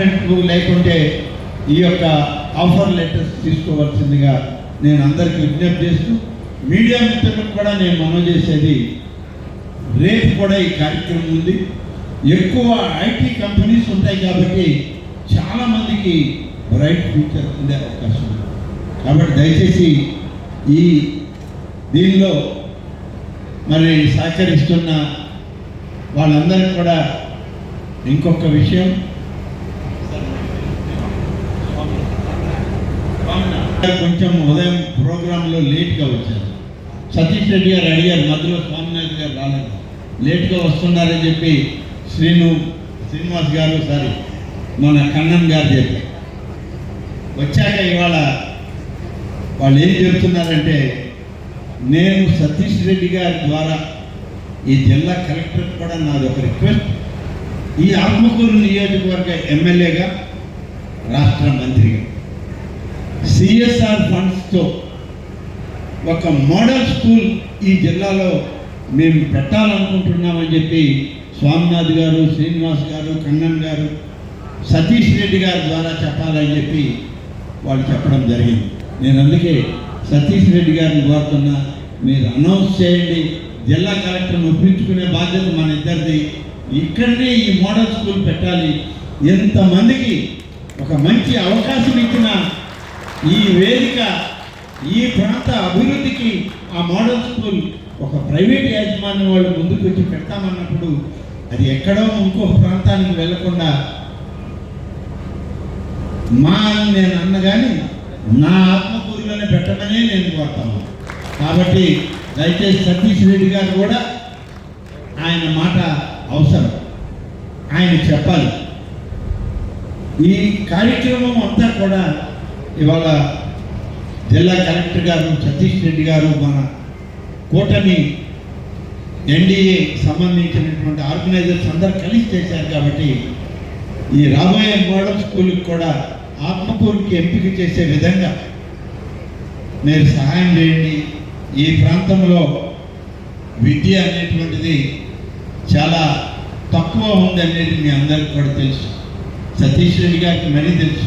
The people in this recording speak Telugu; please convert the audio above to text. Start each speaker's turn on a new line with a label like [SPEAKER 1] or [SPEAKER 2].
[SPEAKER 1] అపాయింట్మెంట్లు లేకుంటే ఈ యొక్క ఆఫర్ లెటర్స్ తీసుకోవాల్సిందిగా నేను అందరికీ విజ్ఞప్తి చేస్తూ మీడియా మిత్రులకు కూడా నేను మనం చేసేది రేపు కూడా ఈ కార్యక్రమం ఉంది. ఎక్కువ ఐటీ కంపెనీస్ ఉంటాయి కాబట్టి చాలామందికి బ్రైట్ ఫ్యూచర్ ఉండే అవకాశం ఉంది. కాబట్టి దయచేసి ఈ దీనిలో మరి సహకరిస్తున్న వాళ్ళందరికీ కూడా ఇంకొక విషయం కొంచెం ఉదయం ప్రోగ్రాంలో లేట్గా వచ్చారు. సతీష్ రెడ్డి గారు అడిగారు మధ్యలో స్వామినాథ్ గారు రాలేదు. లేట్గా వస్తున్నారని చెప్పి శ్రీను శ్రీనివాస్ గారు సారీ మన కన్నన్ గారు చెప్పారు. వచ్చాక ఇవాళ వాళ్ళు ఏం చెప్తున్నారంటే నేను సతీష్ రెడ్డి గారి ద్వారా ఈ జిల్లా కలెక్టర్ కూడా నాది ఒక రిక్వెస్ట్. ఈ ఆత్మకూరు నియోజకవర్గ ఎమ్మెల్యేగా రాష్ట్ర మంత్రిగా. సిఎస్ఆర్ ఫండ్స్తో ఒక మోడల్ స్కూల్ ఈ జిల్లాలో మేము పెట్టాలనుకుంటున్నామని చెప్పి స్వామినాథ్ గారు శ్రీనివాస్ గారు కన్నన్ గారు సతీష్ రెడ్డి గారి ద్వారా చెప్పాలని చెప్పి వాళ్ళు చెప్పడం జరిగింది. నేను అందుకే సతీష్ రెడ్డి గారిని కోరుతున్నా మీరు అనౌన్స్ చేయండి. జిల్లా కలెక్టర్ని ఒప్పించుకునే బాధ్యత మన ఇద్దరిది. ఇక్కడనే ఈ మోడల్ స్కూల్ పెట్టాలి. ఎంతమందికి ఒక మంచి అవకాశం ఇచ్చిన ఈ వేదిక ఈ ప్రాంత అభివృద్ధికి ఆ మోడల్ స్కూల్ ఒక ప్రైవేట్ యాజమాన్యం వాళ్ళు ముందుకు వచ్చి పెడతామన్నప్పుడు అది ఎక్కడో ఇంకో ప్రాంతానికి వెళ్ళకుండా మా అని నేను అన్న కానీ నా ఆత్మకూరులోనే పెట్టమనే నేను కోరుతాను. కాబట్టి దయచేసి సతీష్ రెడ్డి గారు కూడా ఆయన మాట అవసరం. ఆయన చెప్పాలి. ఈ కార్యక్రమం అంతా కూడా ఇవాళ జిల్లా కలెక్టర్ గారు సతీష్ రెడ్డి గారు మన కూటమి ఎన్డీఏ సంబంధించినటువంటి ఆర్గనైజర్స్ అందరు కలిసి చేశారు కాబట్టి ఈ రాబోయే మోడల్ స్కూల్కి కూడా ఆత్మకూరుకి ఎంపిక చేసే విధంగా మీరు సహాయం చేయండి. ఈ ప్రాంతంలో విద్య అనేటువంటిది చాలా తక్కువ ఉంది అనేది మీ అందరికి కూడా తెలుసు. సతీష్ రెడ్డి గారికి మరీ తెలుసు.